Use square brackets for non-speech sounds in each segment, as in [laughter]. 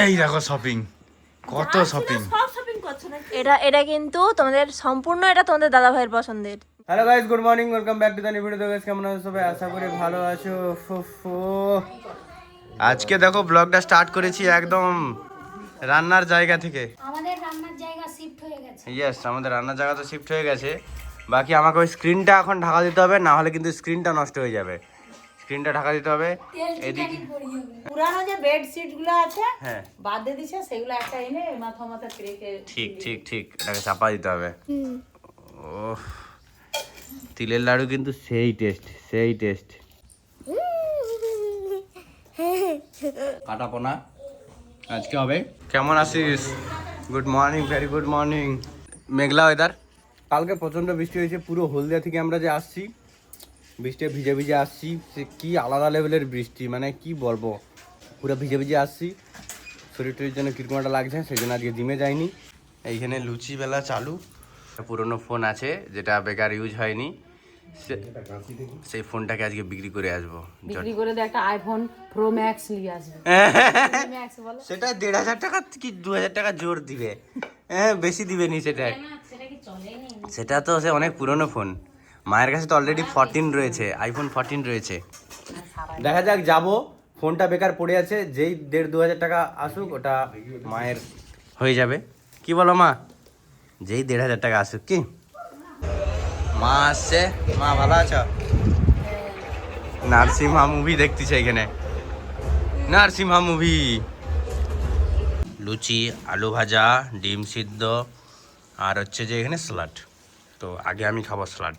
এই দেখো শপিং কত শপিং সব শপিং করছ নাকি? এটা এটা কিন্তু তোমাদের সম্পূর্ণ এটা তোমাদের দাদা ভাইয়ের পছন্দের hello guys good morning welcome back to the new video guys কেমন আছো সবাই? আশা করি ভালো আছো। ফুফু আজকে দেখো ব্লগটা স্টার্ট করেছি একদম রান্নার জায়গা থেকে। আমাদের রান্নার জায়গা শিফট হয়ে গেছে। ইয়েস আমাদের রান্নার জায়গা তো শিফট হয়ে গেছে। বাকি আমাকে ওই স্ক্রিনটা এখন ঢাকা দিতে হবে না হলে কিন্তু স্ক্রিনটা নষ্ট হয়ে যাবে। স্ক্রিনটা ঢাকা দিতে হবে। এদিকে পুরানো যে বেডশিটগুলো আছে হ্যাঁ। বাদ দিয়ে দিছে সেগুলো একটা এনে মাথা মাথা রেখে ঠিক ঠিক ঠিক এটাকে চাপা দিতে হবে। ও তিলের লাড়ু কিন্তু সেই টেস্ট সেই টেস্ট কাটাপোনা আজকে হবে। কেমন আছিস? Good morning very good morning মেঘলা ওয়েদার কালকে প্রচণ্ড বৃষ্টি হয়েছে পুরো হলদিয়া থেকে আমরা যে আসছি। বৃষ্টি ভিজে ভিজে আসছি সে কি আলাদা লেভেলের বৃষ্টি মানে কি বলব? পুরো ভিজে ভিজে আসছি। শরীর টরীর জন্য কীরকম একটা লাগছে সেই জন্য আজকে জিমে যাইনি। এইখানে লুচি বেলা চালু। পুরনো ফোন আছে যেটা বেকার ইউজ হয়নি। সেই ফোনটাকে আজকে বিক্রি করে আসব। বিক্রি করে একটা আইফোন প্রো ম্যাক্স নিয়ে আসবে। [laughs] সেটা দেড় হাজার টাকা কি দু হাজার টাকা জোর দিবে? হ্যাঁ বেশি দিবে নি সেটা সেটা তো সে অনেক পুরনো ফোন মায়ের কাছে তো অলরেডি ফোরটিন রয়েছে আইফোন ফোরটিন রয়েছে। দেখা যাক, যাব। ফোনটা বেকার পড়ে আছে, যেই দেড় দু হাজার টাকা আসুক, ওটা মায়ের হয়ে যাবে। কি বলো মা? যেই দেড় হাজার টাকা আসুক, কি? মা আসছে। মা, ভালো আছো? নারসিমহা মুভি দেখতেছে এখানে। নারসিমহা মুভি লুচি, আলু ভাজা, ডিম সিদ্ধ, আর হচ্ছে যে এখানে স্যালাড তো আগে আমি খাব স্যালাড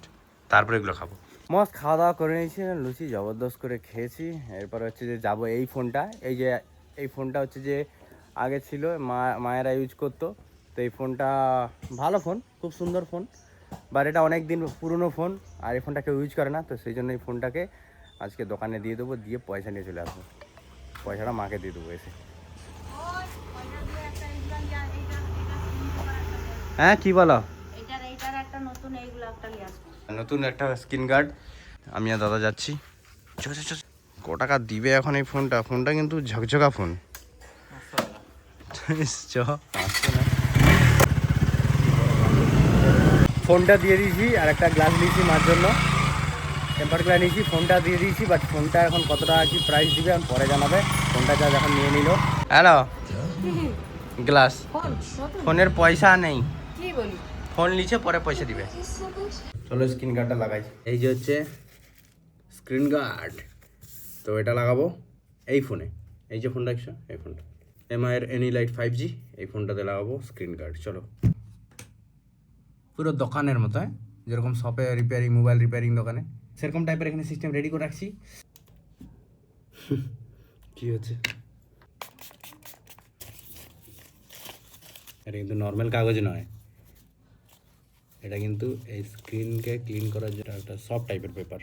তারপরে এগুলো খাব। মস্ত খাওয়া দাওয়া করে নিয়েছি লুচি জবরদস্ত করে খেয়েছি। এরপর হচ্ছে যে যাব এই ফোনটা। এই যে এই ফোনটা হচ্ছে যে আগে ছিল মা মায়েরা ইউজ করতো। তো এই ফোনটা ভালো ফোন খুব সুন্দর ফোন। বাট এটা অনেক দিন পুরনো ফোন আর এই ফোনটা কেউ ইউজ করে না। তো সেই জন্য এই ফোনটাকে আজকে দোকানে দিয়ে দেবো দিয়ে পয়সা নিয়ে চলে আসব। পয়সাটা মাকে দিয়ে দেবো এসে। হ্যাঁ কি বলো? এটার এটার একটা নতুন এইগুলো একটা নিয়ে আসব। নতুন একটা স্ক্রিন গার্ড আমি আর দাদা যাচ্ছি। চ চ, চ চ। ক টাকা দিবে এখন এই ফোনটা? ফোনটা কিন্তু ঝকঝকা ফোন। না। ফোনটা দিয়ে দিয়েছি আর একটা গ্লাস নিয়েছি মার জন্য। টেম্পার গ্লাস নিয়েছি ফোনটা দিয়ে দিয়েছি বাট ফোনটা এখন কত টাকা কি প্রাইস দিবে আমি পরে জানাবে। ফোনটা যা এখন নিয়ে নিল। হ্যালো গ্লাস ফোনের পয়সা নেই। কি বলি? ফোন নিচে পরে পয়সা দিবে। চলো স্ক্রিন গার্ডটা লাগাই। এই যে হচ্ছে স্ক্রিন গার্ড। তো এটা লাগাবো এই ফোনে। এই যে ফোনটা একশো এই ফোনটা। এমআইয়ের এনি লাইট ফাইভ জি এই ফোনটাতে লাগাবো স্ক্রিন গার্ড। চলো। পুরো দোকানের মতো হ্যাঁ? যেরকম শপে রিপেয়ারিং মোবাইল রিপেয়ারিং দোকানে। সেরকম টাইপের এখানে সিস্টেম রেডি করে রাখছি। [laughs] কি হচ্ছে? এটা কিন্তু নর্মাল কাগজ নয়। এটা কিন্তু এই স্ক্রিনকে ক্লিন করার জন্য একটা সফট টাইপের পেপার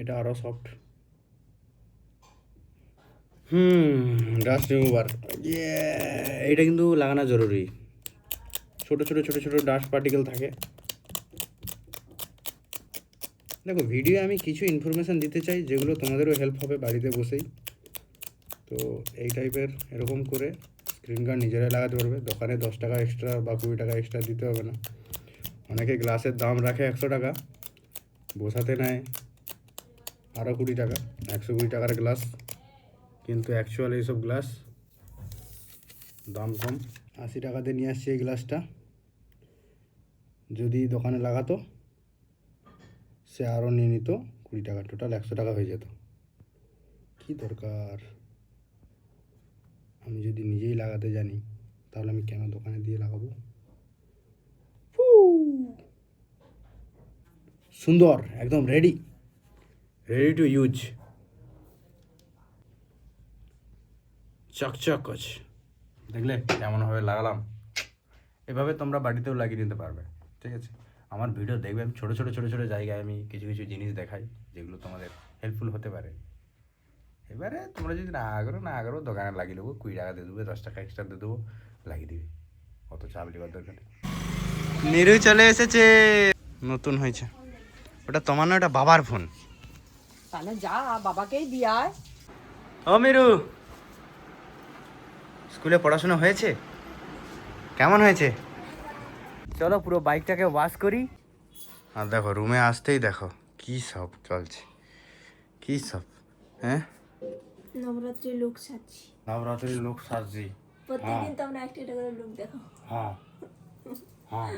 এটা আরও সফট হুম ডাস্ট রিমুভার এটা কিন্তু লাগানো জরুরি। ছোট ছোট ছোট ছোট ডাস্ট পার্টিকেল থাকে। দেখো ভিডিও আমি কিছু ইনফরমেশান দিতে চাই যেগুলো তোমাদেরও হেল্প হবে বাড়িতে বসেই। তো এই টাইপের এরকম করে স্ক্রিন গার্ড নিজেরাই লাগাতে পারবে। দোকানে দশ টাকা এক্সট্রা বা কুড়ি টাকা এক্সট্রা দিতে হবে না। অনেকে গ্লাসের দাম রাখে একশো টাকা, বসাতে নেয় আরও কুড়ি টাকা, একশো কুড়ি টাকার গ্লাস। কিন্তু অ্যাকচুয়াল এইসব গ্লাস দাম কম। আশি টাকাতে নিয়ে আসছি এই গ্লাসটা। যদি দোকানে লাগাতো, সে আরও নিয়ে নিত, কুড়ি টাকা টোটাল একশো টাকা হয়ে যেত। কী দরকার? আমি যদি নিজেই লাগাতে জানি, তাহলে আমি কেন দোকানে দিয়ে লাগাবো! সুন্দর, একদম রেডি রেডি টু ইউজ চকচক করছে দেখলে কেমনভাবে লাগালাম। এভাবে তোমরা বাড়িতেও লাগিয়ে নিতে পারবে, ঠিক আছে? আমার ভিডিও দেখবে আমি ছোটো ছোটো ছোটো ছোটো জায়গায় আমি কিছু কিছু জিনিস দেখাই, যেগুলো তোমাদের হেল্পফুল হতে পারে। এবারে তোমরা যদি না করো না করো দোকানে লাগিয়ে দেবো কুড়ি টাকা দিয়ে দেবো দশ টাকা এক্সট্রা দিয়ে দেবো লাগিয়ে দিবি। অত চাপ লিবার দরকার নেই। নিরু চলে এসেছে। নতুন হয়েছে। ওটা তোমার না ওটা বাবার ফোন তাহলে যা বাবাকেই দিয়ায় ও মিরু স্কুলে পড়াশোনা হয়েছে? কেমন হয়েছে? চলো পুরো বাইকটাকে ওয়াশ করি। আর দেখো রুমে আসতেই দেখো কি সব চলছে। কি সব হ্যাঁ? নবরাত্রি লুক সাজছি। নবরাত্রির লোক সাজছি। প্রত্যেকদিন তো আমরা একটা একটা করে লুক দেখো হ্যাঁ। হ্যাঁ।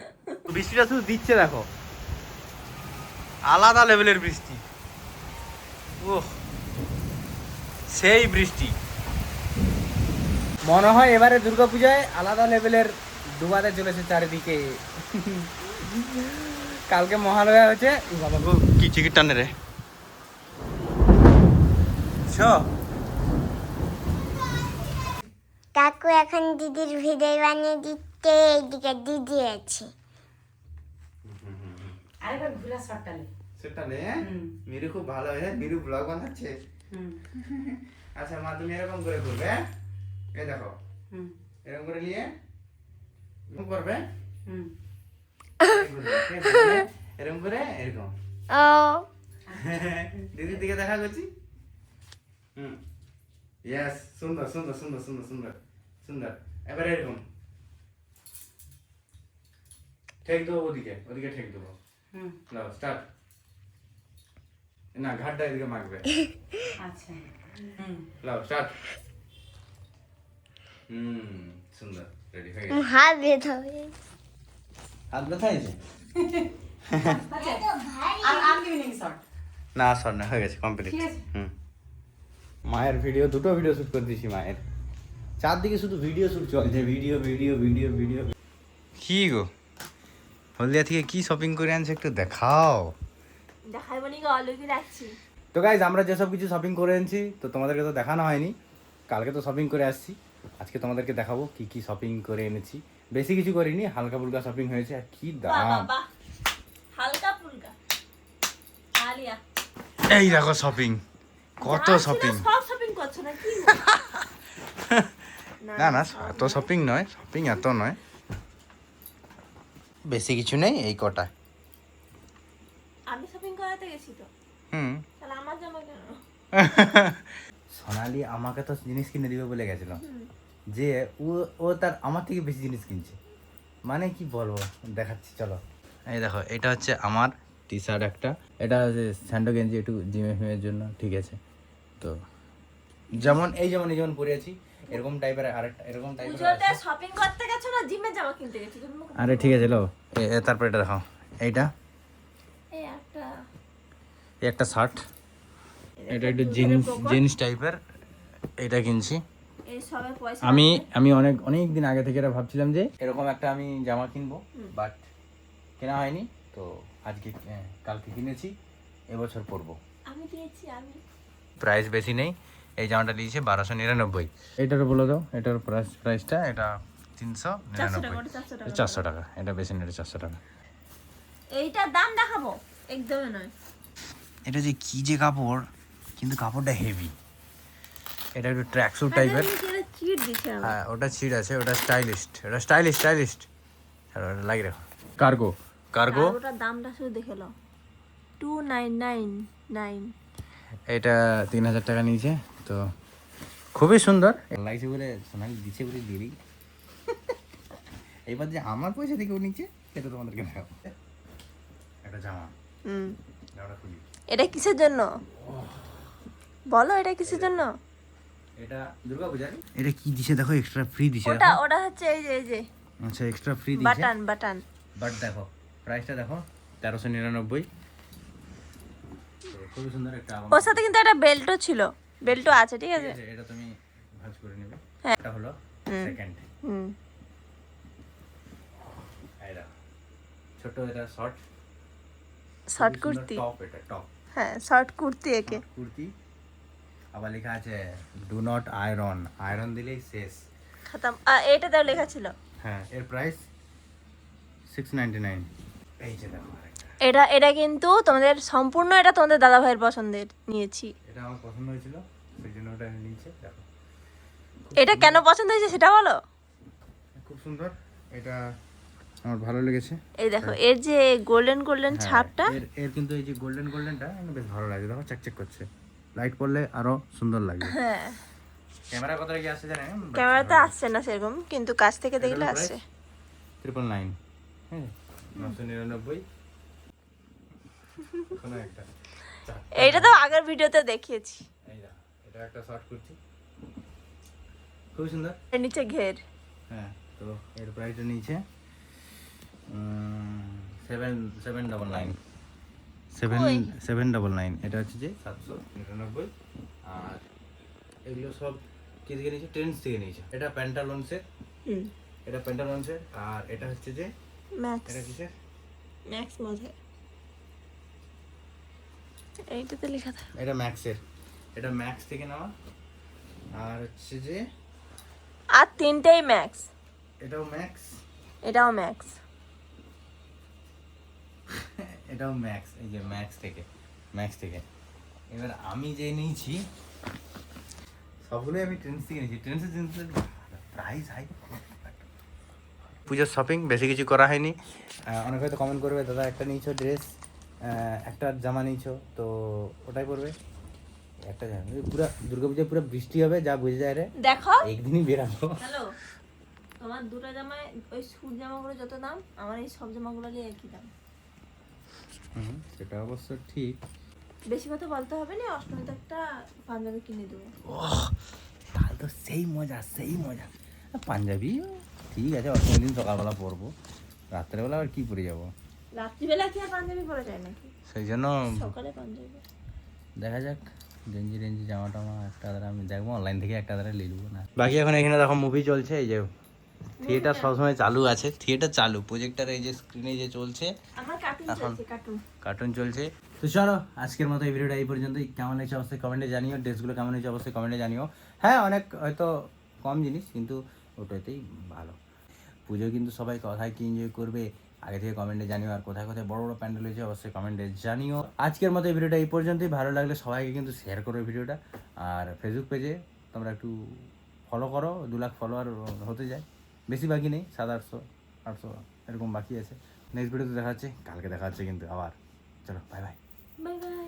বৃষ্টিটা শুধু দিচ্ছে দেখো। আলাদা লেভেলের বৃষ্টি। ওহ সেই বৃষ্টি। মনে হয় এবারে দুর্গাপূজায় আলাদা লেভেলের ডুবাতে চলেছে চারিদিকে। কালকে মহালয়া হচ্ছে ও বাবা কি টিকিট টানে রে। চ কাকু এখন দিদির ভিডিও বানিয়ে দিচ্ছে এইদিকে দিদি আছে। আরেকবার ঘুরা শটটা নে সেটা নে মিরু খুব ভালো হ্যাঁ মিরু ব্লগ বানাচ্ছে? হুম। আচ্ছা মা তুমি এরকম করে করবে হ্যাঁ? এই দেখো। এরকম করে নিয়ে এরকম করবে। হুম। এরকম করে, এরকম দিদির দিকে দেখা করছি? হুম। ইয়েস সুন্দর সুন্দর সুন্দর সুন্দর সুন্দর। সুন্দর। এবার এরকম। ঠেক দেবো ওদিকে ওদিকে ঠেক দেবো। হুম। লাও স্টার্ট না ঘাটটা এদিকে মাখবে। [laughs] আচ্ছা। হুম। লাও স্টার্ট হুম সুন্দর। রেডি হয়ে গেছে। হাত বেঁধ হবে হাত ব্যথা হয়েছে? না সর না হয়ে গেছে কমপ্লিট হুম। মায়ের ভিডিও দুটো ভিডিও শুট করে দিয়েছি মায়ের। চারদিকে শুধু ভিডিও শুট চলছে ভিডিও ভিডিও ভিডিও ভিডিও কি গো? হলদিয়া থেকে কি শপিং করে আনছে একটু দেখাও। দেখাই বলি গো রাখছি তো গাইজ আমরা যেসব কিছু শপিং করে এনেছি তো তোমাদেরকে তো দেখানো হয়নি। কালকে তো শপিং করে আসছি। আজকে তোমাদেরকে দেখাবো কি কি শপিং করে এনেছি। বেশি কিছু করিনি হালকা ফুলকা শপিং হয়েছে। আর কি দাম। হালকা ফুলকা। এই দেখো শপিং কত শপিং সব শপিং করছ না কি না না এত শপিং নয় শপিং এত নয়। বেশি কিছু নেই এই কটা। আমি শপিং করাতে গেছি তো। হুম। তাহলে আমার জামা কেন? সোনালি আমাকে তো জিনিস কিনে দিবে বলে গেছিল। যে ও ও তার আমার থেকে বেশি জিনিস কিনছে। মানে কি বলব? দেখাচ্ছি চলো। এই দেখো এটা হচ্ছে আমার টি শার্ট একটা। এটা হচ্ছে স্যান্ডো গেঞ্জি একটু জিমে ফিমের জন্য ঠিক আছে। তো যেমন এই যেমন এই যেমন পরে আছি। এরকম টাইপের আরেকটা এরকম টাইপের পুজোতে শপিং করতে গেছো না জিমে জামা কিনতে গেছো? আরে ঠিক আছে লো। তারপর এটা দেখো এইটা? এই একটা। এই একটা শার্ট এটা একটু জিন্স জিন্স টাইপের এটা কিনছি। এই সবে পয়সা আমি আমি অনেক অনেক দিন আগে থেকে এটা ভাবছিলাম যে এরকম একটা আমি জামা কিনবো বাট কেনা হয়নি তো আজকে কালকে কিনেছি এবছর পরবো। আমি দিয়েছি আমি। প্রাইস বেশি নেই। এই জামাটা দিয়েছে বারোশো নিরানব্বই। এটার বলে দাও এটার প্রাইস প্রাইসটা এটা তিনশো চারশো টাকা। নিরানব্বই চারশো টাকা এটা বেশি নেই চারশো টাকা। এইটার দাম দেখাবো একদমই নয়। এটা যে কি যে কাপড় কিন্তু কাপড়টা হেভি এটা একটু ট্র্যাক স্যুট টাইপের হ্যাঁ ওটা ছিট আছে ওটা স্টাইলিস্ট ওটা স্টাইলিশ স্টাইলিস্ট ওটা লাগিয়ে রাখো। কার্গো কার্গো ওটার দামটা শুধু দেখে নাও। টু নাইন নাইন নাইন এটা তিন হাজার টাকা নিয়েছে। তো খুবই সুন্দর। লাগছে বলে সোনালি দিচ্ছে বলে দিলি এইবার যে আমার পয়সা থেকে ও নিচ্ছে সেটা তোমাদেরকে দেখাবো। একটা জামা। হুম। এটা কিসের জন্য? বলো এটা কিসের জন্য? এটা দুর্গা পূজার এটা কি দিছে? দেখো এক্সট্রা ফ্রি দিছে ওটা ওটা হচ্ছে এই যে এই যে। আচ্ছা এক্সট্রা ফ্রি দিছে। বাটান বাটান। বাট দেখো প্রাইসটা দেখো তেরোশো নিরানব্বই। খুবই সুন্দর একটা ওর সাথে কিন্তু একটা বেল্টও ছিল। বেল্টও আছে ঠিক আছে? এটা তুমি ভাঁজ করে নেবে। হ্যাঁ। এটা হলো সেকেন্ড হুম। এই ছোট এটা শর্ট শর্ট কুর্তি। টপ এটা টপ হ্যাঁ শর্ট কুর্তি একে। কুর্তি। আবার লেখা আছে ডু নট আয়রন আয়রন দিলেই শেষ। খতম। আ, এইটাতেও লেখা ছিল? হ্যাঁ এর প্রাইস সিক্স নাইনটি নাইন এই যে এটা এটা কিন্তু তোমাদের সম্পূর্ণ এটা তোমাদের দাদা ভাইয়ের পছন্দের নিয়েছি। এটা আমার পছন্দ হয়েছিল সেই জন্য ওটা নিয়েছে দেখো। এটা কেন পছন্দ হয়েছে সেটা বলো? খুব সুন্দর এটা আমার ভালো লেগেছে। এই দেখো এর যে গোল্ডেন গোল্ডেন হ্যাঁ, ছাপটা। এর এর কিন্তু এই যে গোল্ডেন গোল্ডেনটা বেশ ভালো লাগে দেখো চেকচেক করছে। লাইট পড়লে আরও সুন্দর লাগবে। হ্যাঁ। ক্যামেরা কতটা কি আসছে জানেন? ক্যামেরাতে আসছে না সেরকম কিন্তু কাছ থেকে দেখলে আসছে। ট্রিপল নাইন হ্যাঁ। নশো নিরানব্বই। কোনো [laughs] একটা। এইটা তো আগের ভিডিওতে দেখিয়েছি। এটা একটা শর্ট করছি। খুবই সুন্দর। এর নিচে ঘের। হ্যাঁ তো এর প্রাইসটা নিয়েছে seven seven double nine seven seven double nine এটা হচ্ছে যে সাতশো নিরানব্বই। আর এগুলো সব কি থেকে নিয়েছে? ট্রেন্স থেকে নিয়েছে। এটা প্যান্টালন্সের হুম। এটা প্যান্টালন্সের আর এটা হচ্ছে যে ম্যাক্স এটা কিসের? ম্যাক্স এইটাতে লেখা থাকে। এটা ম্যাক্সের। এটা ম্যাক্স থেকে নেওয়া। আর হচ্ছে যে আর তিনটেই ম্যাক্স। এটাও ম্যাক্স। এটাও ম্যাক্স। এটাও ম্যাক্স। এই যে ম্যাক্স থেকে। ম্যাক্স থেকে। এবার আমি যে নিয়েছি সবগুলোই আমি ট্রেন্স থেকে নিয়েছি। ট্রেন্সের জিনিসের প্রাইস হাই। পুজোর শপিং বেশি কিছু করা হয়নি। অনেকে হয়তো কমেন্ট করবে দাদা একটা নিয়েছো ড্রেস? একটা জামা নিয়েছো তো ওটাই পরবে। একটা জামা পুরো দুর্গা পুজোয় পুরো বৃষ্টি হবে যা বুঝে যায় রে। দেখো। একদিনই বেরাবো। হ্যালো তোমার দুটো জামায় ওই সুট জামাগুলো যত দাম আমার এই সব জামাগুলো নিয়ে একই দাম। হুম, সেটা অবশ্য ঠিক। বেশি কথা বলতে হবে না অষ্টমীতে একটা পাঞ্জাবি কিনে দেবো। ওহ তাহলে তো সেই মজা সেই মজা। পাঞ্জাবি ঠিক আছে অষ্টমী দিন সকালবেলা পরবো। রাত্রেবেলা আর কি পরে যাব? রাত্রিবেলা কি আর পাঞ্জাবি পরা যায় নাকি? সেই জন্য সকালে পাঞ্জাবি। দেখা যাক গেঞ্জি রেঞ্জি জামা টামা একটা আধারে আমি দেখব অনলাইন থেকে একটা আধারে নিয়ে নেব না। বাকি এখন এখানে দেখো মুভি চলছে এই যে থিয়েটার সবসময় চালু আছে থিয়েটার চালু প্রজেক্টার এই যে স্ক্রিনে যে চলছে। কার্টুন এখন- চলছে কার্টুন কার্টুন চলছে। তো চলো আজকের মতো এই ভিডিওটা এই পর্যন্ত কেমন হয়েছে অবশ্যই কমেন্টে জানিও ড্রেসগুলো কেমন হয়েছে অবশ্যই কমেন্টে জানিও। হ্যাঁ অনেক হয়তো কম জিনিস কিন্তু ওটাতেই ভালো। পুজো কিন্তু সবাই কোথায় কি এনজয় করবে? আগে থেকে কমেন্টে জানিও আর কোথায় কোথায় বড় বড় প্যান্ডেল হয়েছে অবশ্যই কমেন্টে জানিও। আজকের মতো এই ভিডিওটা এই পর্যন্তই। ভালো লাগলে সবাইকে কিন্তু শেয়ার করো ভিডিওটা। আর ফেসবুক পেজে তোমরা একটু ফলো করো, দু লাখ ফলোয়ার হতে যায়। বেশি বাকি নেই, সাত আটশো আটশো এরকম বাকি আছে। নেক্সট ভিডিওতে দেখা হচ্ছে, কালকে দেখা হচ্ছে কিন্তু আবার। চলো বাই বাই বাই